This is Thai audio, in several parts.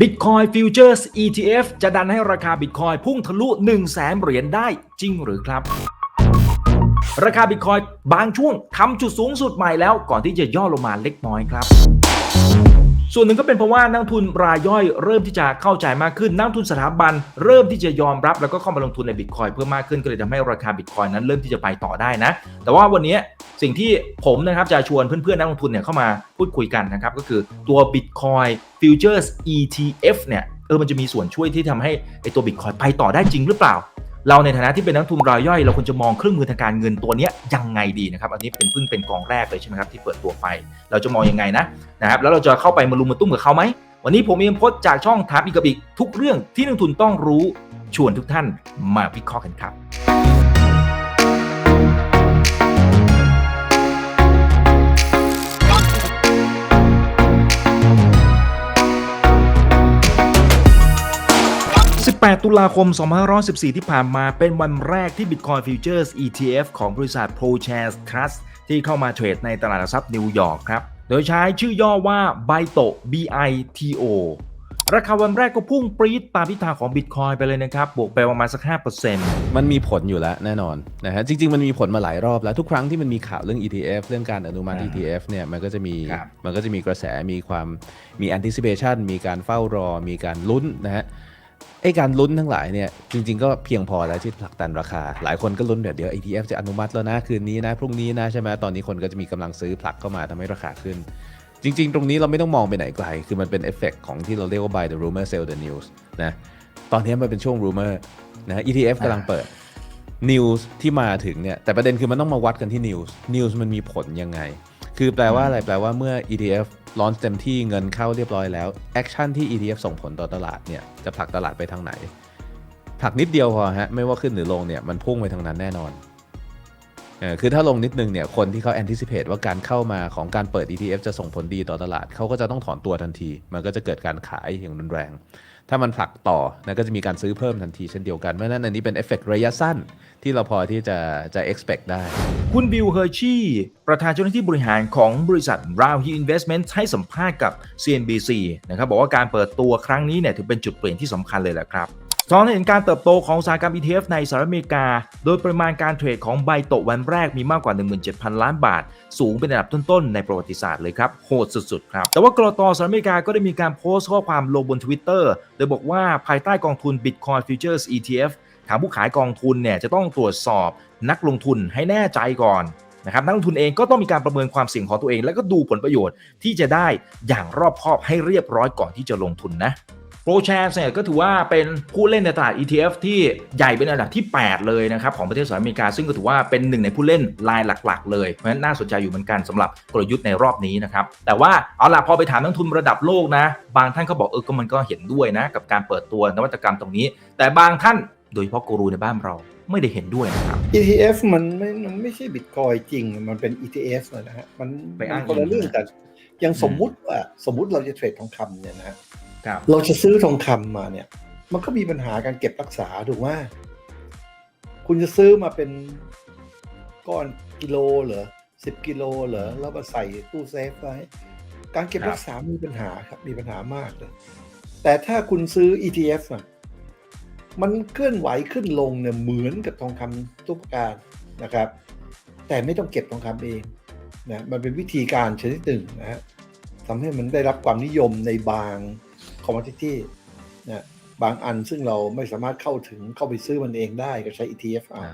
Bitcoin Futures ETF จะดันให้ราคา Bitcoin พุ่งทะลุ 1 0 0 0 0แสนเหรียญได้จริงหรือครับ ราคา Bitcoin บางช่วงทำจุดสูงสุดใหม่แล้วก่อนที่จะย่อลงมาเล็กน้อยครับ ส่วนหนึ่งก็เป็นเพราะว่านักทุนรายย่อยเริ่มที่จะเข้าใจมากขึ้น นักทุนสถาบัน เริ่มที่จะยอมรับแล้วก็เข้ามาลงทุนในบิตคอยเพิ่มมากขึ้นก็เลยทำให้ราคาบิตคอยนั้นเริ่มที่จะไปต่อได้นะ แต่ว่าวันนี้ สิ่งที่ผมนะครับจะชวนเพื่อนๆนักลงทุนเนี่ยเข้ามาพูดคุยกันนะครับ ก็คือตัว Bitcoin Futures ETF เนี่ยเออมันจะมีส่วนช่วยที่ทำให้ไอตัว Bitcoin ไปต่อได้จริงหรือเปล่า เราในฐานะที่เป็นนักลงทุนรายย่อย เราควรจะมองเครื่องมือทางการเงินตัวนี้ยังไงดีนะครับ อันนี้เป็นเพิ่งเป็นกองแรกเลยใช่ไหมครับที่เปิดตัวไป เราจะมองยังไงนะนะครับแล้วเราจะเข้าไปมารุมมาตุ้มกับเขาไหมวันนี้ผมมีพจน์จากช่องถามอีกกับอีกทุกเรื่องที่นักลงทุนต้องรู้ชวนทุกท่านมาวิเคราะห์กันครับ 18ตุลาคม 2514 ที่ผ่านมาเป็นวันแรกที่ Bitcoin Futures ETF ของบริษัท ProShares Trust ที่เข้ามาเทรดในตลาดหลักทรัพย์นิวยอร์กครับ โดยใช้ชื่อย่อว่า BITO BITO ราคาวันแรกก็พุ่งปรี๊ดตามทิศทางของ Bitcoin ไปเลยนะครับ บวกไปประมาณสัก 5%มันมีผลอยู่แล้วแน่นอนนะฮะจริง ๆ มันมีผลมาหลายรอบแล้วทุกครั้งที่มันมีข่าวเรื่อง ETF เรื่องการอนุมัติอ่า ETF เนี่ยมันก็จะมีครับมันก็จะมีกระแสมีความมี anticipation มีการเฝ้ารอมีการลุ้นนะฮะ ไอ้การลุ้นทั้งหลายเนี่ยจริง ๆ ก็เพียงพอแล้วที่ผลักดันราคา หลายคนก็ลุ้นเดี๋ยวเดี๋ยว ETF จะอนุมัติแล้วนะคืนนี้นะพรุ่งนี้นะใช่ไหมตอนนี้คนก็จะมีกำลังซื้อผลักเข้ามาทำให้ราคาขึ้น จริง ๆ ตรงนี้เราไม่ต้องมองไปไหนไกล คือมันเป็นเอฟเฟกของที่เราเรียกว่า buy the rumor sell the news นะตอนนี้มันเป็นช่วง rumor นะ ETF กำลังเปิด news ที่มาถึงเนี่ยแต่ประเด็นคือมันต้องมาวัดกันที่ news news มันมีผลยังไง คือแปลว่าอะไรแปลว่าเมื่อ ETF ลอนเต็มที่เงินเข้าเรียบร้อยแล้วแอคชั่นที่ ETF ส่งผลต่อตลาดเนี่ยจะผลักตลาดไปทางไหนผลักนิดเดียวพอฮะไม่ว่าขึ้นหรือลงเนี่ยมันพุ่งไปทางนั้นแน่นอนเออคือถ้าลงนิดนึงเนี่ยคนที่เขา anticipate ว่าการเข้ามาของการเปิด ETF จะส่งผลดีต่อตลาดเขาก็จะต้องถอนตัวทันที มันก็จะเกิดการขายอย่างรุนแรง ถ้ามันผลักต่อนะก็จะมีการซื้อเพิ่มทันทีเช่นเดียวกันเพราะฉะนั้นอันนี้เป็นเอฟเฟกระยะสั้นที่เราพอที่จะจะ expect ได้ คุณบิลเฮอร์ชีประธานเจ้าหน้าที่บริหารของบริษัทราวฮีอินเวสเมนต์ให้สัมภาษณ์กับ CNBC นะครับบอกว่าการเปิดตัวครั้งนี้เนี่ยถือเป็นจุดเปลี่ยนที่สำคัญเลยแหละครับ สอนเห็นการเติบโตของอุตสาหกรรม ETF ในสหรัฐอเมริกา โดยปริมาณการเทรดของไบโตวันแรกมีมากกว่า 17,000 ล้านบาท สูงเป็นอันดับต้นๆ ในประวัติศาสตร์เลยครับ โหดสุดๆ ครับ แต่ว่ากรตสหรัฐอเมริกาก็ได้มีการโพสต์ข้อความลงบน Twitter โดยบอกว่าภายใต้กองทุน Bitcoin Futures ETF ทางผู้ขายกองทุนเนี่ยจะต้องตรวจสอบนักลงทุนให้แน่ใจก่อนนะครับนักลงทุนเองก็ต้องมีการประเมินความเสี่ยงของตัวเอง แล้วก็ดูผลประโยชน์ที่จะได้อย่างรอบคอบให้เรียบร้อยก่อนที่จะลงทุนนะ โปรแชร์เนี่ยก็ถือว่าเป็นผู้เล่นในตลาด ETF ที่ใหญ่เป็นอันดับที่ 8 เลยนะครับ ของประเทศสหรัฐอเมริกา ซึ่งก็ถือว่าเป็นหนึ่งในผู้เล่นรายหลัก ๆ เลย เพราะฉะนั้นน่าสนใจอยู่เหมือนกันสำหรับกลยุทธ์ในรอบนี้นะครับ แต่ว่าเอาล่ะพอไปถามนักลงทุนระดับโลกนะ บางท่านก็บอกเออก็มันก็เห็นด้วยนะ กับการเปิดตัวนวัตกรรมตรงนี้ แต่บางท่านโดยเฉพาะกูรูในบ้านเราไม่ได้เห็นด้วยนะครับ ETF มันไม่มันไม่ใช่บิตคอยจริง มันเป็น ETF นะฮะมันไปอ้างมันคนละอิงเรื่องนะแต่อยังสมมุติว่าสมมุติเราจะเทรดทองคำเนี่ยนะฮะครับ เราจะซื้อทองคำมาเนี่ย มันก็มีปัญหาการเก็บรักษาถูกไหมคุณจะซื้อมาเป็นก้อนกิโลเหรอสิบกิโลเหรอแล้วมาใส่ตู้เซฟไว้การเก็บรับรักษามีปัญหาครับ มีปัญหามากเลย แต่ถ้าคุณซื้อ ETF อะมันเคลื่อนไหวขึ้นลงเนี่ยเหมือนกับทองคำทุกประการนะครับ แต่ไม่ต้องเก็บทองคำเองนะมันเป็นวิธีการชนิดหนึ่งนะฮะทำให้มันได้รับความนิยมในบาง คอมม o ดิตี้นะบางอันซึ่งเราไม่สามารถเข้าถึงเข้าไปซื้อมันเองได้ก็ใช้ ETF เอา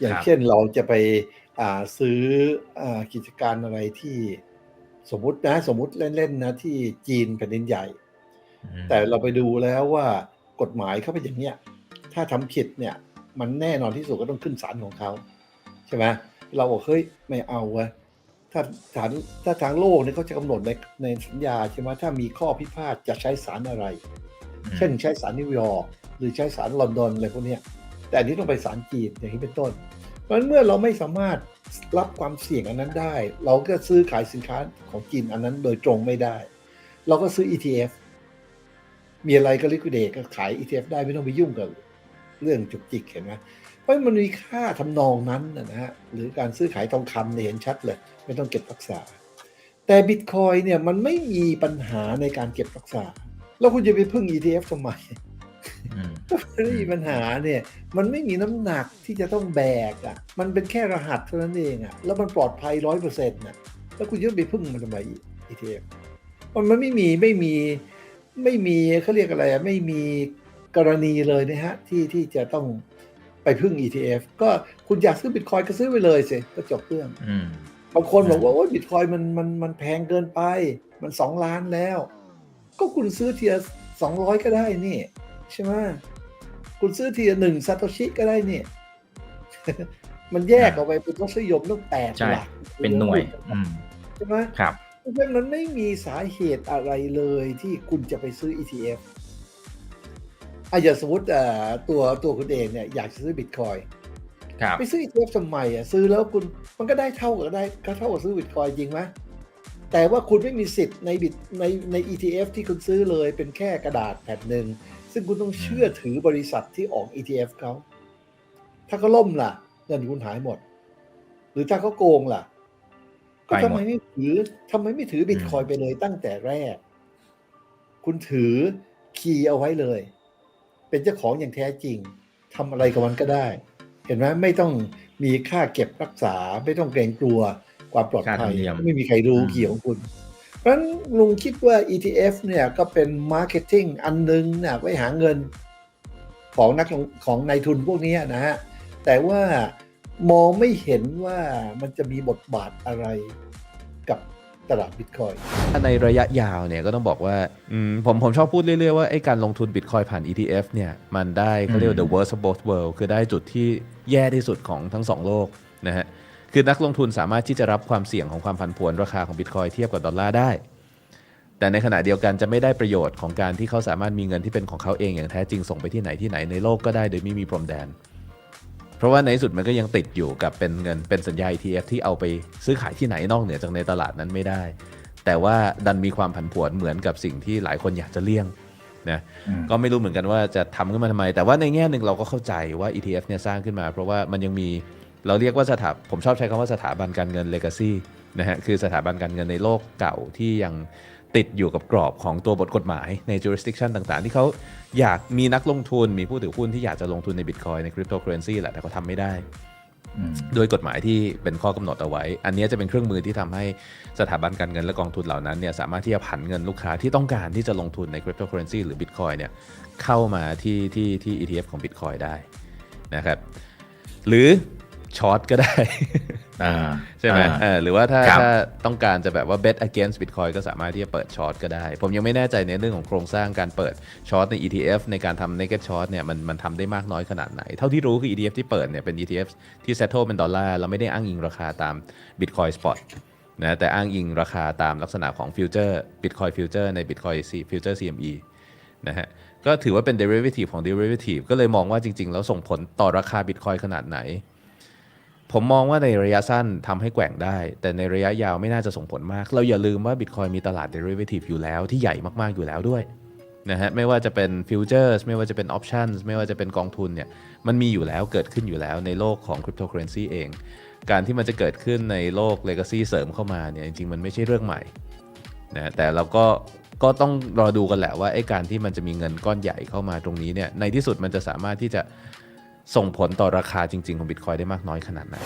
อย่างครับเช่นเราจะไปอ่าซื้ออากิจการอะไรที่สมมุตินะ สมมุติเล่นๆนะที่จีนแผ่นดินใหญ่ แต่เราไปดูแล้วว่ากฎหมายเขาเป็นอย่างเนี้ย ถ้าทำผิดเนี่ย มันแน่นอนที่สุดก็ต้องขึ้นศาลของเขาใช่ไหมเราบอกเฮ้ยไม่เอาเว้ย ถ้าศาลถ้าทางโลกเนี่ยเขาจะกำหนดในในสัญญาใช่ไหมถ้ามีข้อพิพาทจะใช้ศาลอะไร เช่นใช้ศาลนิวยอร์กหรือใช้ศาลลอนดอนอะไรพวกเนี้ยแต่อันนี้ต้องไปศาลจีนอย่างนี้เป็นต้น เพราะฉะนั้นเมื่อเราไม่สามารถรับความเสี่ยงอันนั้นได้ เราก็ซื้อขายสินค้าของจีนอันนั้นโดยตรงไม่ได้ เราก็ซื้อ ETF มีอะไรก็ลิควิดเดตก็ขาย ETF ได้ไม่ต้องไปยุ่งกับเรื่องจุกจิกเห็นไหมเพ ราะมันมีค่าทำนองนั้นนะนะฮะหรือการซื้อขายทองคำเนี่ยเห็นชัดเลย ไม่ต้องเก็บรักษา แต่บิตคอยเนี่ยมันไม่มีปัญหาในการเก็บรักษา แล้วคุณจะไปพึ่ง ETF ทำไมอืมไม่มีปัญหาเนี่ย มันไม่มีน้ำหนักที่จะต้องแบกอะ มันเป็นแค่รหัสเท่านั้นเองอะ แล้วมันปลอดภัยร้อยเปอร์เซ็นต์น่ะ แล้วคุณจะไปพึ่งมันทำไม ETF มันมันไม่มีไม่มีไม่มีเขาเรียกอะไรอะไม่มีกรณีเลยนะฮะที่ที่จะต้อง ไปพึ่ง ETF ก็คุณอยากซื้อบิตคอยก็ซื้อไปเลยสิก็จบเรื่องอืมบางคนบอกว่าโอ้ยบิตคอยมันมันมันแพงเกินไป มันสองล้านแล้ว ก็คุณซื้อเทียสองร้อยก็ได้นี่ ใช่ไหมคุณซื้อเทียหนึ่งซาโตชิก็ได้นี่มันแยกออกไปเป็นทศนิยมต้องแปดใช่หลักเป็นหน่วยอืมใช่ไหมครับเพราะฉะนั้นมันไม่มีสาเหตุอะไรเลยที่คุณจะไปซื้อ ETF อะอย่างสมมติอ่าตัวตัวคุณเองเนี่ยอยากจะซื้อบิตคอยครับ ไปซื้อ ETF ทำไมอะซื้อแล้วคุณมันก็ได้เท่ากับได้ก็เท่ากับซื้อบิตคอยจริงไหมแต่ว่าคุณไม่มีสิทธิ์ในบิตในใน ETF ที่คุณซื้อเลยเป็นแค่กระดาษแผ่นหนึ่งซึ่งคุณต้องเชื่อถือบริษัทที่ออก ETF เขาถ้าเขาล่มล่ะเงินคุณหายหมด หรือถ้าเขาโกงล่ะก็ไปหมดทำไมไม่ถือทำไมไม่ถือบิตคอยไปเลยตั้งแต่แรก คุณถือคีย์เอาไว้เลย เป็นเจ้าของอย่างแท้จริงทำอะไรกับมันก็ได้ เห็นไหมไม่ต้องมีค่าเก็บรักษา ไม่ต้องเกรงกลัวความปลอดค่าธรภัรยมเนียมไม่มีใครรู้อืมเกี่ยวของคุณ เพราะฉะนั้นลุงคิดว่า ETF เนี่ยก็เป็นมาร์เก็ตติ้งอันนึงนะไว้หาเงินของนักลงของนายทุนพวกนี้นะฮะแต่ว่ามองไม่เห็นว่ามันจะมีบทบาทอะไรกับ ตลาดบิตคอยน์ในระยะยาวเนี่ยก็ต้องบอกว่าอืมผมผมชอบพูดเรื่อยๆว่าไอ้การลงทุนบิตคอยผ่าน ETF เนี่ยมันได้เขาเรียกว่า the worst of both world คือได้จุดที่แย่ที่สุดของทั้งสองโลกนะฮะคือนักลงทุนสามารถที่จะรับความเสี่ยงของความผันผวนราคาของบิตคอยเทียบกับดอลลาร์ได้ แต่ในขณะเดียวกันจะไม่ได้ประโยชน์ของการที่เขาสามารถมีเงินที่เป็นของเขาเองอย่างแท้จริงส่งไปที่ไหนที่ไหนในโลกก็ได้โดยไม่มีพรมแดน เพราะว่าในที่สุดมันก็ยังติดอยู่กับเป็นเงินเป็นสัญญา ETF ที่เอาไปซื้อขายที่ไหนนอกเหนือจากในตลาดนั้นไม่ได้ แต่ว่าดันมีความผันผวนเหมือนกับสิ่งที่หลายคนอยากจะเลี่ยงนะอืมก็ไม่รู้เหมือนกันว่าจะทำขึ้นมาทำไม แต่ว่าในแง่หนึ่งเราก็เข้าใจว่า ETF เนี่ยสร้างขึ้นมา เพราะว่ามันยังมีเราเรียกว่าสถาผมชอบใช้คำว่าสถาบันการเงิน legacy นะฮะคือสถาบันการเงินในโลกเก่าที่ยัง ติดอยู่กับกรอบของตัวบทกฎหมายใน jurisdiction ต่างๆ ที่เขาอยากมีนักลงทุนมีผู้ถือหุ้นที่อยากจะลงทุนใน Bitcoin ใน cryptocurrency แหละแต่เขาทำไม่ได้อืมด้วยกฎหมายที่เป็นข้อกำหนดเอาไว้ อันนี้จะเป็นเครื่องมือที่ทำให้สถาบันการเงินและกองทุนเหล่านั้นเนี่ยสามารถที่จะผันเงินลูกค้าที่ต้องการที่จะลงทุนใน cryptocurrency หรือ Bitcoin เนี่ยเข้ามาที่ที่ที่ ETF ของ Bitcoin ได้นะครับ หรือช็อตก็ได้อ่า ใช่ไหมอ่าเออหรือว่าถ้าครับถ้าต้องการจะแบบว่า bet against Bitcoin ก็สามารถที่จะเปิดช็อตก็ได้ ผมยังไม่แน่ใจในเรื่องของโครงสร้างการเปิดช็อตใน ETF ในการทำ naked short เนี่ยมันมันทำได้มากน้อยขนาดไหน เท่าที่รู้คือ ETF ที่เปิดเนี่ยเป็น ETF ที่ settle เป็นดอลลาร์เราไม่ได้อ้างอิงราคาตาม Bitcoin spot นะแต่อ้างอิงราคาตามลักษณะของ future Bitcoin future ใน Bitcoin C- future CME นะฮะก็ถือว่าเป็น derivative ของ derivative ก็เลยมองว่าจริง ๆ แล้วส่งผลต่อราคา Bitcoin ขนาดไหน ผมมองว่าในระยะสั้นทำให้แกว่งได้ แต่ในระยะยาวไม่น่าจะส่งผลมาก เราอย่าลืมว่า Bitcoin มีตลาด derivative อยู่แล้วที่ใหญ่มากๆอยู่แล้วด้วยนะฮะไม่ว่าจะเป็น futures ไม่ว่าจะเป็น options ไม่ว่าจะเป็นกองทุนเนี่ยมันมีอยู่แล้วเกิดขึ้นอยู่แล้วในโลกของ cryptocurrency เอง การที่มันจะเกิดขึ้นในโลก legacy เสริมเข้ามาเนี่ยจริงๆ มันไม่ใช่เรื่องใหม่นะแต่เราก็ก็ต้องรอดูกันแหละว่าไอ้การที่มันจะมีเงินก้อนใหญ่เข้ามาตรงนี้เนี่ยในที่สุดมันจะสามารถที่จะ ส่งผลต่อราคาจริง ๆ ของบิตคอยได้มากน้อยขนาดไหน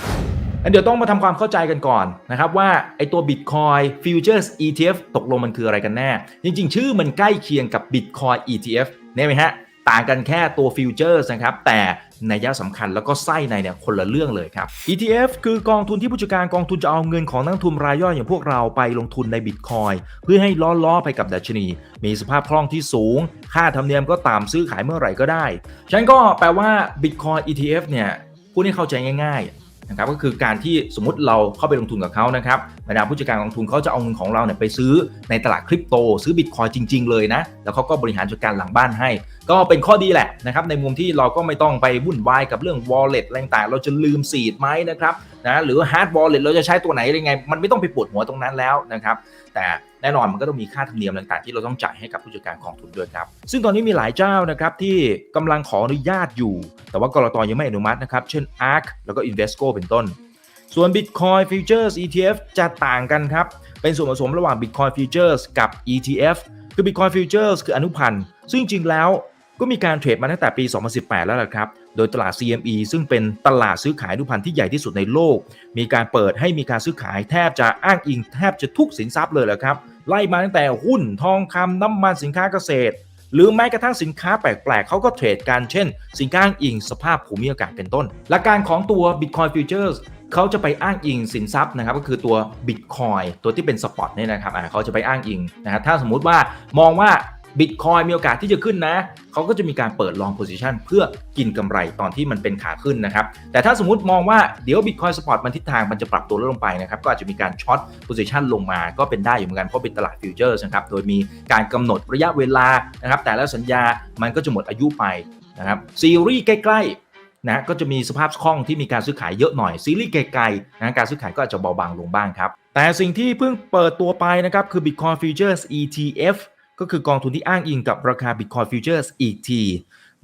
อันเดี๋ยวต้องมาทำความเข้าใจกันก่อนนะครับว่าไอตัว Bitcoin Futures ETF ตกลงมันคืออะไรกันแน่ จริง ๆ ชื่อมันใกล้เคียงกับ Bitcoin ETF เนี่ยไหมฮะ ต่างกันแค่ตัว Futures นะครับ แต่ นยะสำคัญแล้วก็ไส้ในเนี่ยคนละเรื่องเลยครับ ETF คือกองทุนที่ผู้จัดการกองทุนจะเอาเงินของนักทุนรายย่อยอย่างพวกเราไปลงทุนในบิตคอยเพื่อให้ล้อๆไปกับดัชนี มีสภาพคล่องที่สูง ค่าธรรมเนียมก็ตามซื้อขายเมื่อไหร่ก็ได้ ฉันก็แปลว่าบิตคอย ETF เนี่ยพูดให้เข้าใจง่ายๆ นะครับก็คือการที่สมมติเราเข้าไปลงทุนกับเขานะครับบรรดาผู้จัดการกองทุนเขาจะเอาเงินของเราเนี่ยไปซื้อในตลาดคริปโต ซื้อบิตคอยจริง ๆ เลยนะ แล้วเขาก็บริหารจัดการหลังบ้านให้ ก็เป็นข้อดีแหละนะครับในมุมที่เราก็ไม่ต้องไปวุ่นวายกับเรื่อง wallet อะไรต่างเราจะลืมซีดไหมนะครับนะหรือ hard wallet เราจะใช้ตัวไหนยังไง มันไม่ต้องไปปวดหัวตรงนั้นแล้วนะครับแต่ แน่นอนมันก็ต้องมีค่าธรรมเนียมต่างๆที่เราต้องจ่ายให้กับผู้จัดการกองทุนด้วยครับซึ่งตอนนี้มีหลายเจ้านะครับที่กำลังขออนุญาตอยู่ แต่ว่ากรตยังไม่อนุมัตินะครับเช่น ARK แล้วก็ Invesco เป็นต้น ส่วน Bitcoin Futures ETF จะต่างกันครับเป็นส่วนผสมระหว่าง Bitcoin Futures กับ ETF คือ Bitcoin Futures คืออนุพันธ์ซึ่งจริงๆแล้วก็มีการเทรดมาตั้งแต่ปี 2018 แล้วล่ะครับ โดยตลาด CME ซึ่งเป็นตลาดซื้อขายอนุพันธ์ที่ใหญ่ที่สุดในโลก มีการเปิดให้มีการซื้อขายแทบจะอ้างอิงแทบจะทุกสินทรัพย์เลยแหละครับไล่มาตั้งแต่หุ้นทองคำน้ำมันสินค้าเกษตร หรือแม้กระทั่งสินค้าแปลกๆเขาก็เทรดกันเช่น สินค้าอ้างอิงสภาพภูมิอากาศเป็นต้นหลักการของตัว Bitcoin Futures เขาจะไปอ้างอิงสินทรัพย์นะครับก็คือตัว Bitcoin ตัวที่เป็นสปอตเนี่ยนะครับเขาจะไปอ้างอิงนะครับถ้าสมมุติว่ามองว่า Bitcoin มีโอกาสที่จะขึ้นนะเขาก็จะมีการเปิด long position เพื่อกินกำไรตอนที่มันเป็นขาขึ้นนะครับ แต่ถ้าสมมติมองว่าเดี๋ยว Bitcoin Spot มันทิศทางมันจะปรับตัวลดลงไปนะครับ ก็อาจจะมีการช็อต position ลงมาก็เป็นได้อยู่เหมือนกัน เพราะเป็นตลาดฟิวเจอร์นะครับ โดยมีการกำหนดระยะเวลานะครับ แต่ละสัญญามันก็จะหมดอายุไปนะครับ ซีรีส์ใกล้ๆนะก็จะมีสภาพคล่องที่มีการซื้อขายเยอะหน่อย ซีรีส์ไกลๆนะการซื้อขายก็อาจจะเบาบางลงบ้างครับแต่สิ่งที่เพิ่งเปิดตัวไปนะครับคือ Bitcoin Futures ETF ก็คือกองทุนที่อ้างอิงกับราคา Bitcoin Futures อีกที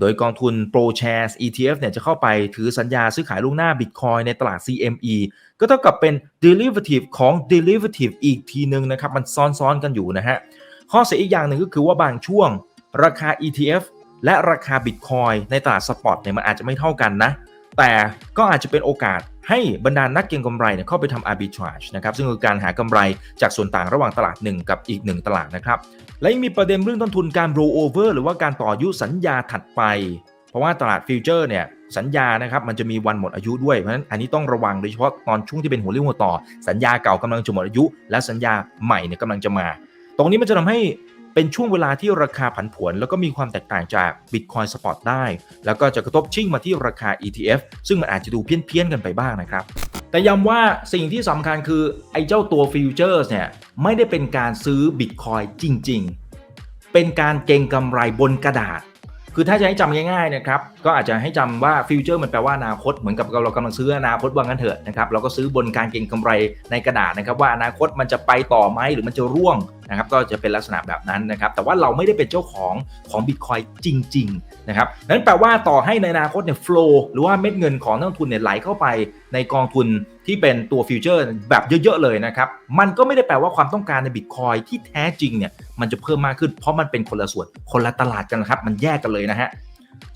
โดยกองทุน Pro Shares ETF เนี่ยจะเข้าไปถือสัญญาซื้อขายล่วงหน้า Bitcoin ในตลาด CME ก็เท่ากับเป็น derivative ของ derivative อีกทีหนึ่งนะครับ มันซ้อนๆกันอยู่นะฮะ ข้อเสียอีกอย่างหนึ่งก็คือว่าบางช่วงราคา ETF และราคา Bitcoin ในตลาดสปอตเนี่ยมันอาจจะไม่เท่ากันนะ แต่ก็อาจจะเป็นโอกาส ให้บรรดานักเก็งกำไรเนี่ยเข้าไปทำ arbitrage นะครับซึ่งคือการหากำไรจากส่วนต่างระหว่างตลาดหนึ่งกับอีกหนึ่งตลาดนะครับและยังมีประเด็นเรื่องต้นทุนการ roll over หรือว่าการต่ออายุสัญญาถัดไป เพราะว่าตลาดฟิวเจอร์เนี่ยสัญญานะครับมันจะมีวันหมดอายุด้วยเพราะฉะนั้นอันนี้ต้องระวังโดยเฉพาะตอนช่วงที่เป็นหัวเรี่ยวหัวต่อ สัญญาเก่ากำลังจะหมดอายุ และสัญญาใหม่เนี่ยกำลังจะมา ตรงนี้มันจะทำให้ เป็นช่วงเวลาที่ราคาผันผวน แล้วก็มีความแตกต่างจาก Bitcoin Spot ได้ แล้วก็จะกระทบชิ่งมาที่ราคา ETF ซึ่งมันอาจจะดูเพี้ยนๆกันไปบ้างนะครับ แต่ย้ำว่าสิ่งที่สำคัญคือ ไอ้เจ้าตัวฟิวเจอร์สเนี่ย ไม่ได้เป็นการซื้อ Bitcoin จริง ๆ เป็นการเก็งกำไรบนกระดาษ คือถ้าจะให้จำง่ายๆนะครับ ก็อาจจะให้จำว่าฟิวเจอร์มันแปลว่าอนาคต เหมือนกับเรากำลังซื้ออนาคตว่างั้นเถอะนะครับ เราก็ซื้อบนการเก็งกำไรในกระดาษนะครับว่าอนาคตมันจะไปต่อไหมหรือมันจะร่วง นะครับก็จะเป็นลักษณะแบบนั้นนะครับแต่ว่าเราไม่ได้เป็นเจ้าของของบิตคอยจริงๆนะครับนั้นแปลว่าต่อให้ในอนาคตเนี่ย flow หรือว่าเม็ดเงินของนักลงทุนเนี่ยไหลเข้าไปในกองทุนที่เป็นตัวฟิวเจอร์แบบเยอะๆเลยนะครับมันก็ไม่ได้แปลว่าความต้องการในบิตคอยที่แท้จริงเนี่ยมันจะเพิ่มมากขึ้นเพราะมันเป็นคนละส่วนคนละตลาดกันนะครับมันแยกกันเลยนะฮะ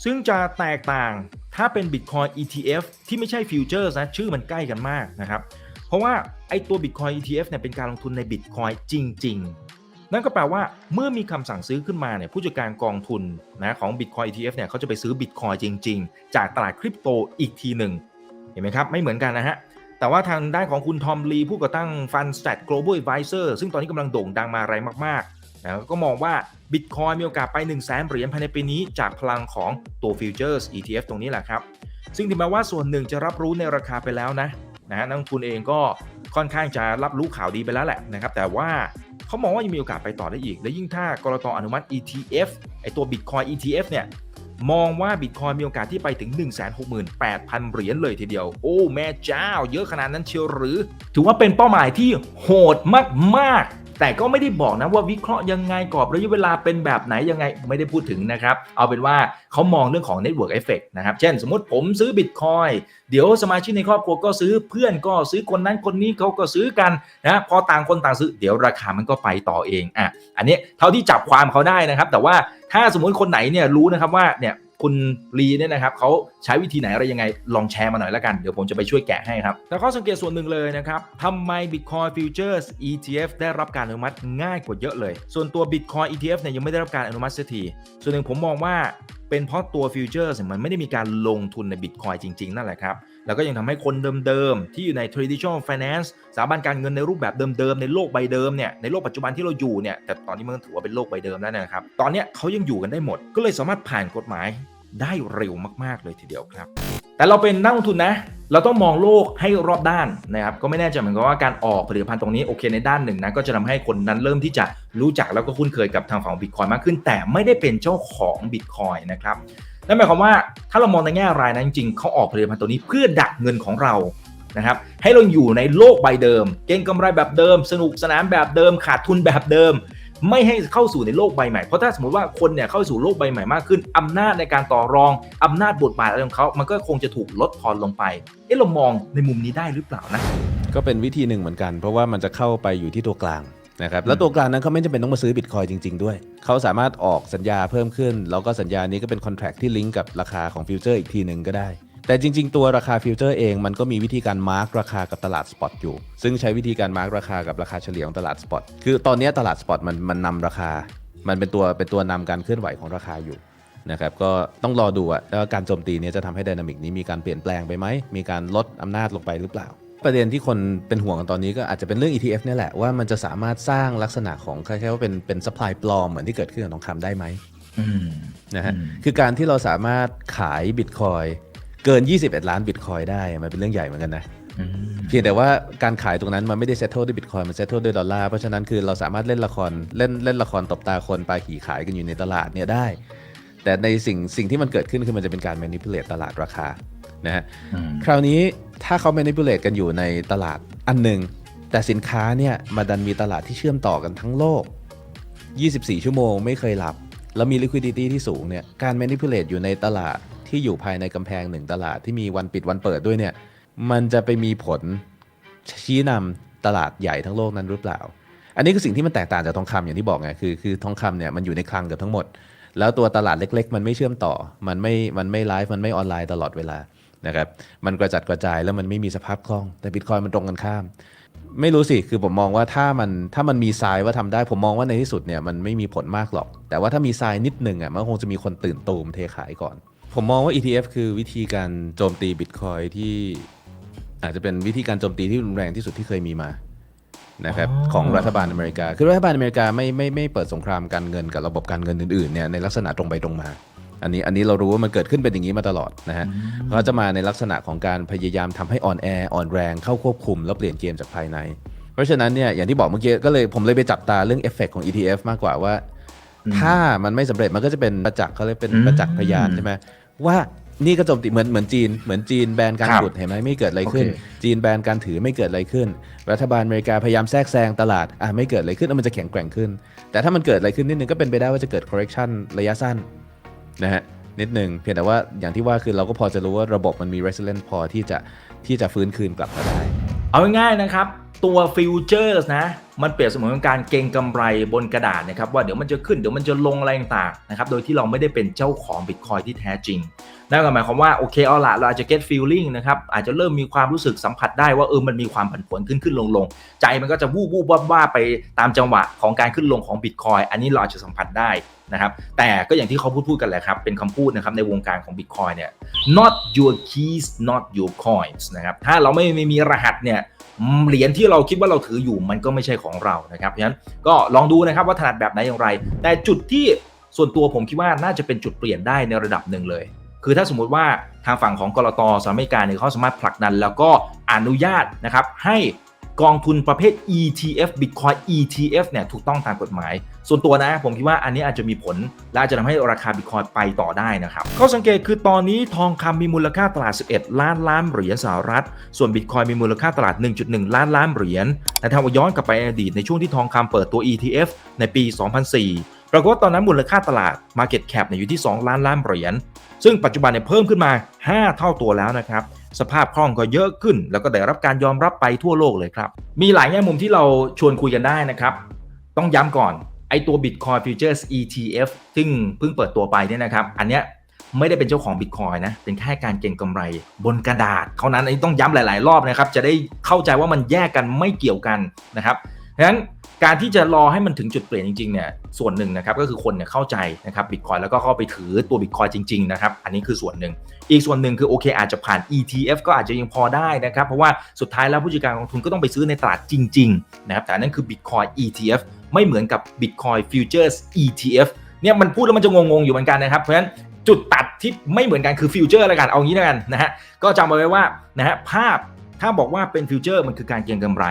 ซึ่งจะแตกต่างถ้าเป็น Bitcoin ETF ที่ไม่ใช่ฟิวเจอร์นะชื่อมันใกล้กันมากนะครับ เพราะว่าไอตัว Bitcoin ETF เนี่ยเป็นการลงทุนใน Bitcoin จริง ๆ นั่นก็แปลว่าเมื่อมีคำสั่งซื้อขึ้นมาเนี่ยผู้จัดการกองทุนนะของ Bitcoin ETF เนี่ยเขาจะไปซื้อ Bitcoin จริง ๆ จากตลาดคริปโตอีกทีหนึ่งเห็นไหมครับไม่เหมือนกันนะฮะแต่ว่าทางด้านของคุณทอมลีผู้ก่อตั้ง Fundstat Global Advisor ซึ่งตอนนี้กำลังโด่งดังมาแรงมากๆนะก็มองว่า Bitcoin มีโอกาสไป 1 0 0 0 0แสนเหรียญภายในปีนี้จากพลังของตัว Futures ETF ตรงนี้แหละครับ ซึ่งถึงแม้ว่าส่วนหนึ่งจะรับรู้ในราคาไปแล้วนะนะฮะนักลงทุนเองก็ค่อนข้างจะรับรู้ข่าวดีไปแล้วแหละนะครับ แต่ว่า เขามองว่ายังมีโอกาสไปต่อได้อีก และยิ่งถ้ากรตอนุมัติ ETF ไอตัว Bitcoin ETF เนี่ยมองว่า Bitcoin มีโอกาสที่ไปถึง 168,000 เหรียญเลยทีเดียว โอ้ แม่เจ้า เยอะขนาดนั้นเชียวหรือ ถือว่าเป็นเป้าหมายที่โหดมาก ๆ แต่ก็ไม่ได้บอกนะว่าวิเคราะห์ยังไงกรอบระยะเวลาเป็นแบบไหนยังไงไม่ได้พูดถึงนะครับ เอาเป็นว่าเขามองเรื่องของ Network Effect นะครับ เช่นสมมติผมซื้อ Bitcoin เดี๋ยวสมาชิกในครอบครัวก็ซื้อเพื่อนก็ซื้อคนนั้นคนนี้เขาก็ซื้อกันนะพอต่างคนต่างซื้อเดี๋ยวราคามันก็ไปต่อเองอะอันนี้เท่าที่จับความเขาได้นะครับ แต่ว่าถ้าสมมติคนไหนเนี่ยรู้นะครับว่าเนี่ย คุณลีเนี่ยนะครับเขาใช้วิธีไหนอะไรยังไงลองแชร์มาหน่อยละกัน เดี๋ยวผมจะไปช่วยแกะให้ครับแต่ข้อสังเกตส่วนหนึ่งเลยนะครับทำไม Bitcoin Futures ETF ได้รับการอนุมัติง่ายกว่าเยอะเลย ส่วนตัว Bitcoin ETF เนี่ยยังไม่ได้รับการอนุมัติสักทีส่วนหนึ่งผมมองว่าเป็นเพราะตัว Futures เนี่ยมันไม่ได้มีการลงทุนใน Bitcoin จริง ๆ นั่นแหละครับ แล้วก็ยังทำให้คนเดิมๆ ที่อยู่ใน traditional finance สถาบันการเงินในรูปแบบเดิมๆ ในโลกใบเดิมเนี่ยในโลกปัจจุบันที่เราอยู่เนี่ยแต่ตอนนี้มันถือว่าเป็นโลกใบเดิมแล้วนะครับ ตอนนี้เขายังอยู่กันได้หมด ก็เลยสามารถผ่านกฎหมาย ได้เร็วมากๆเลยทีเดียวครับ แต่เราเป็นนักลงทุนนะ เราต้องมองโลกให้รอบด้านนะครับ ก็ไม่แน่ใจเหมือนกันว่าการออกผลิตภัณฑ์ตรงนี้โอเคในด้านหนึ่งนะ ก็จะทำให้คนนั้นเริ่มที่จะรู้จักแล้วก็คุ้นเคยกับทางฝั่งบิตคอยมากขึ้น แต่ไม่ได้เป็นเจ้าของบิตคอยนะครับนั่นหมายความว่าถ้าเรามองในแง่รายนะจริงๆเขาออกผลิตภัณฑ์ตัวนี้เพื่อดักเงินของเรานะครับให้เราอยู่ในโลกใบเดิม เก็งกำไรแบบเดิม สนุกสนานแบบเดิม ขาดทุนแบบเดิม ไม่ให้เข้าสู่ในโลกใบใหม่ เพราะถ้าสมมติว่าคนเนี่ยเข้าสู่โลกใบใหม่มากขึ้น อำนาจในการต่อรอง อำนาจบทบาทอะไรของเขา มันก็คงจะถูกลดทอนลงไป เอ๊ะเรามองในมุมนี้ได้หรือเปล่านะ ก็เป็นวิธีหนึ่งเหมือนกัน เพราะว่ามันจะเข้าไปอยู่ที่ตัวกลางนะครับแล้วตัวกลางนั้นเขาไม่จำเป็นต้องมาซื้อบิตคอยจริง ๆ ด้วย เขาสามารถออกสัญญาเพิ่มขึ้น แล้วก็สัญญานี้ก็เป็นคอนแท c t ที่ลิงก์กับราคาของฟิวเจอร์อีกทีหนึ่งก็ได้ แต่จริง ๆ ตัวราคาฟิวเจอร์เองมันก็มีวิธีการมาร์กราคากับตลาดสปอตอยู่ ซึ่งใช้วิธีการมาร์กราคากับราคาเฉลี่ยของตลาดสปอตคือตอนนี้ตลาดสปอตมันมันนำราคา มันเป็นตัวเป็นตัวนำการเคลื่อนไหวของราคาอยู่นะครับก็ต้องรอดูอะว่าการโจมตีเนี้จะทำให้ไดนามิกนี้มีการเปลี่ยนแปลงไปไหม มีการลดอำนาจลงไปหรือเปล่า ประเด็นที่คนเป็นห่วงกันตอนนี้ก็อาจจะเป็นเรื่อง ETF เนี่ยแหละว่ามันจะสามารถสร้างลักษณะของคล้ายๆว่าเป็นเป็น supply ปลอมเหมือนที่เกิดขึ้นกับทองคำได้ไหมอืมนะฮะอืมคือการที่เราสามารถขายบิตคอย เกิน 21 ล้านบิตคอยได้มันเป็นเรื่องใหญ่เหมือนกันนะอืมเพียงแต่ว่าการขายตรงนั้นมันไม่ได้เซต t ท e ด้วยบิตคอยมันเซต t ท e ด้วยดอลลาร์เพราะฉะนั้นคือเราสามารถเล่นละครเล่นเล่นละครตบตาคนปลาขี่ขายกันอยู่ในตลาดเนี่ยได้ แต่ในสิ่งสิ่งที่มันเกิดขึ้นคือมันจะเป็นการ manipulate ตลาดราคานะฮะอืมคราวนี้ถ้าเขา manipulate กันอยู่ในตลาดอันหนึ่งแต่สินค้าเนี่ยมาดันมีตลาดที่เชื่อมต่อกันทั้งโลก 24 ชั่วโมงไม่เคยหลับ แล้วมี liquidity ที่สูงเนี่ยการ manipulate อยู่ในตลาด ที่อยู่ภายในกำแพงหนึ่งตลาดที่มีวันปิดวันเปิดด้วยเนี่ย มันจะไปมีผลชี้นำตลาดใหญ่ทั้งโลกนั้นหรือเปล่า อันนี้คือสิ่งที่มันแตกต่างจากทองคำอย่างที่บอกไงคือคือทองคำเนี่ยมันอยู่ในคลังเกือบทั้งหมด แล้วตัวตลาดเล็ก ๆ มันไม่เชื่อมต่อ มันไม่มันไม่ไลฟ์มันไม่ออนไลน์ตลอดเวลานะครับมันกระจัดกระจายแล้วมันไม่มีสภาพคล่อง แต่บิตคอยมันตรงกันข้าม ไม่รู้สิคือผมมองว่าถ้ามันถ้ามันมีทรายว่าทำได้ ผมมองว่าในที่สุดเนี่ยมันไม่มีผลมากหรอก แต่ว่าถ้ามีทรายนิดหนึ่งอะมันคงจะมีคนตื่นตูมเทขายก่อน ผมมองว่า ETF คือวิธีการโจมตีบิตคอยที่อาจจะเป็นวิธีการโจมตีที่รุนแรงที่สุดที่เคยมีมานะครับอ๋อของรัฐบาลอเมริกา คือรัฐบาลอเมริกาไม่ไม่ไม่เปิดสงครามการเงินกับระบบการเงินอื่นๆเนี่ยในลักษณะตรงไปตรงมา อันนี้อันนี้เรารู้ว่ามันเกิดขึ้นเป็นอย่างนี้มาตลอดนะฮะเขาจะมาในลักษณะของการพยายามทำให้อ่อนแออ่อนแรงเข้าควบคุมแล้วเปลี่ยนเกมจากภายใน เพราะฉะนั้นเนี่ยอย่างที่บอกเมื่อกี้ก็เลยผมเลยไปจับตาเรื่องเอฟเฟกของ ETF มากกว่าว่าถ้ามันไม่สำเร็จมันก็จะเป็นประจักษ์เขาเรียกเป็นอืมประจักษ์พยานใช่ไหม ว่านี่ก็โจมตีเหมือนเหมือนจีนเหมือนจีนแบนการครับขุดเห็นไหมไม่เกิดอะไรขึ้นโอเคจีนแบนการถือไม่เกิดอะไรขึ้น รัฐบาลอเมริกาพยายามแทรกแซงตลาดอะไม่เกิดอะไรขึ้นแล้วมันจะแข็งแกร่งขึ้น แต่ถ้ามันเกิดอะไรขึ้นนิดนึงก็เป็นไปได้ว่าจะเกิด correction ระยะสั้นนะฮะนิดนึงเพียงแต่ว่าอย่างที่ว่าคือเราก็พอจะรู้ว่าระบบมันมี resilient พอที่จะที่จะฟื้นคืนกลับมาได้ เอาง่ายๆนะครับ ตัวฟิวเจอร์สนะ มันเปรียบเสมือนการเก็งกำไรบนกระดาษนะครับ ว่าเดี๋ยวมันจะขึ้นเดี๋ยวมันจะลงอะไรต่างๆนะครับ โดยที่เราไม่ได้เป็นเจ้าของบิตคอยที่แท้จริง นั่นก็หมายความว่า โอเคเอาละเราอาจจะ get feeling นะครับ อาจจะเริ่มมีความรู้สึกสัมผัสได้ว่าเออมันมีความผันผวนขึ้นขึ้นลงลงใจมันก็จะวูบวูบว่าว่าไปตามจังหวะของการขึ้นลงของบิตคอยอันนี้เราอาจจะสัมผัสได้นะครับ แต่ก็อย่างที่เขาพูดพูดกันแหละครับ เป็นคำพูดนะครับในวงการของบิตคอยเนี่ย not your keys not your coins นะครับ ถ้าเราไม่ไม่มีรหัสเนี่ย เหรียญที่เราคิดว่าเราถืออยู่มันก็ไม่ใช่ของเรานะครับเพราะฉะนั้นก็ลองดูนะครับว่าถนัดแบบไหนอย่างไร แต่จุดที่ส่วนตัวผมคิดว่าน่าจะเป็นจุดเปลี่ยนได้ในระดับหนึ่งเลย คือถ้าสมมุติว่าทางฝั่งของกรตสหรัฐอเมริกาเนี่ยเขาสามารถผลักดัน แล้วก็อนุญาตนะครับให้ กองทุนประเภท ETF Bitcoin ETF เนี่ยถูกต้องตามกฎหมาย ส่วนตัวนะผมคิดว่าอันนี้อาจจะมีผล และอาจจะทำให้ราคาบิตคอยไปต่อได้นะครับข้อสังเกตคือตอนนี้ทองคำมีมูลค่าตลาด 11 ล้านล้านเหรียญสหรัฐ ส่วนบิตคอยมีมูลค่าตลาด 1.1 ล้านล้านเหรียญแต่ถ้าว่าย้อนกลับไปอดีตในช่วงที่ทองคำเปิดตัว ETF ในปี 2004 ปรากฏว่าตอนนั้นมูลค่าตลาด Market Cap เนี่ยอยู่ที่ 2 ล้านล้านเหรียญซึ่งปัจจุบันเนี่ยเพิ่มขึ้นมา 5 เท่าตัวแล้วนะครับ สภาพคล่องก็เยอะขึ้น แล้วก็ได้รับการยอมรับไปทั่วโลกเลยครับ มีหลายแง่มุมที่เราชวนคุยกันได้นะครับ ต้องย้ำก่อนไอตัว Bitcoin Futures ETF ซึ่งเพิ่งเปิดตัวไปเนี่ยนะครับ อันเนี้ยไม่ได้เป็นเจ้าของ Bitcoin นะ เป็นแค่การเก็งกำไรบนกระดาษเท่านั้นอันนี้ต้องย้ำหลาย ๆ รอบนะครับ จะได้เข้าใจว่ามันแยกกันไม่เกี่ยวกันนะครับเพราะฉะนั้น การที่จะรอให้มันถึงจุดเปลี่ยนจริงๆเนี่ยส่วนหนึ่งนะครับก็คือคนเนี่ยเข้าใจนะครับบิตคอยแล้วก็เข้าไปถือตัวบิตคอยจริงๆนะครับอันนี้คือส่วนหนึ่ง อีกส่วนหนึ่งคือโอเคอาจจะผ่าน ETF ก็อาจจะยังพอได้นะครับเพราะว่าสุดท้ายแล้วผู้จัดการกองทุนก็ต้องไปซื้อในตลาดจริงๆนะครับแต่นั่นคือ Bitcoin ETF ไม่เหมือนกับ Bitcoin Futures ETF เนี่ยมันพูดแล้วมันจะงงๆอยู่เหมือนกันนะครับเพราะฉะนั้นจุดตัดที่ไม่เหมือนกันคือฟิวเจอร์ล้วกันเอางี้ล้วกันนะฮะก็จำเอาไว้ว่านะฮะภาพถ้าบอกว่าเป็นฟิวเจอร์มันคือการเก็งกำไร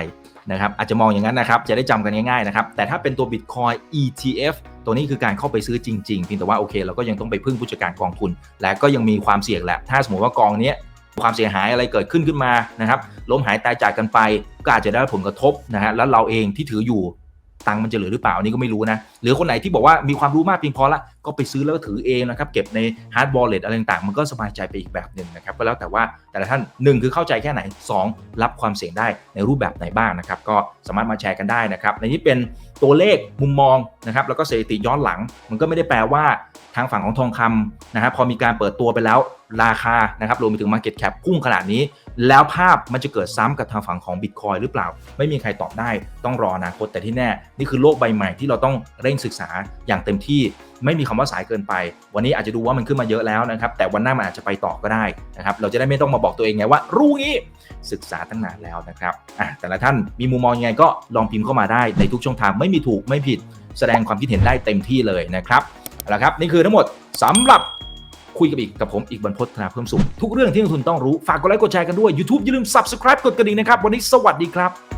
นะครับอาจจะมองอย่างนั้นนะครับจะได้จำกันง่ายๆนะครับแต่ถ้าเป็นตัว Bitcoin ETF ตัวนี้คือการเข้าไปซื้อจริงๆเพียงแต่ว่าโอเค เราก็ยังต้องไปพึ่งผู้จัดการกองทุน และก็ยังมีความเสี่ยงแหละถ้าสมมติว่ากองนี้ความเสียหายอะไรเกิดขึ้นขึ้นมานะครับล้มหายตายจากกันไปก็อาจจะได้ผลกระทบนะฮะแล้วเราเองที่ถืออยู่ ตังค์มันจะเหลือหรือเปล่านี่ก็ไม่รู้นะ หรือคนไหนที่บอกว่ามีความรู้มากเพียงพอละก็ไปซื้อแล้วก็ถือเองนะครับ เก็บในฮาร์ดวอลเลตอะไรต่างๆ มันก็สบายใจไปอีกแบบหนึ่งนะครับ ก็แล้วแต่ว่าแต่ละท่านหนึ่งคือเข้าใจแค่ไหนสองรับความเสี่ยงได้ในรูปแบบไหนบ้างนะครับ ก็สามารถมาแชร์กันได้นะครับในนี้เป็นตัวเลขมุมมองนะครับแล้วก็สถิติย้อนหลัง มันก็ไม่ได้แปลว่าทางฝั่งของทองคำนะครับพอมีการเปิดตัวไปแล้วราคานะครับรวมไปถึง Market Cap พุ่งขนาดนี้ แล้วภาพมันจะเกิดซ้ำกับทางฝั่งของ Bitcoin หรือเปล่า ไม่มีใครตอบได้ต้องรออนาคตแต่ที่แน่ นี่คือโลกใบใหม่ที่เราต้องเร่งศึกษาอย่างเต็มที่ ไม่มีคำว่าสายเกินไป วันนี้อาจจะดูว่ามันขึ้นมาเยอะแล้วนะครับ แต่วันหน้ามันอาจจะไปต่อก็ได้นะครับเราจะได้ไม่ต้องมาบอกตัวเองไงว่า รู้งี้ศึกษาตั้งนานแล้วนะครับอะแต่ละท่านมีมุมมองยังไงก็ลองพิมพ์เข้ามาได้ในทุกช่องทางไม่มีถูกไม่ผิด แสดงความคิดเห็นได้เต็มที่เลยนะครับเอาละครับนี่คือทั้งหมดสำหรับ คุยกับอีกกับผมอีกบรรพตธนาเพิ่มสุข ทุกเรื่องที่นักลงทุนต้องรู้ ฝากกดไลค์กดแชร์กันด้วย YouTube อย่าลืม Subscribe กดกระดิ่งนะครับ วันนี้สวัสดีครับ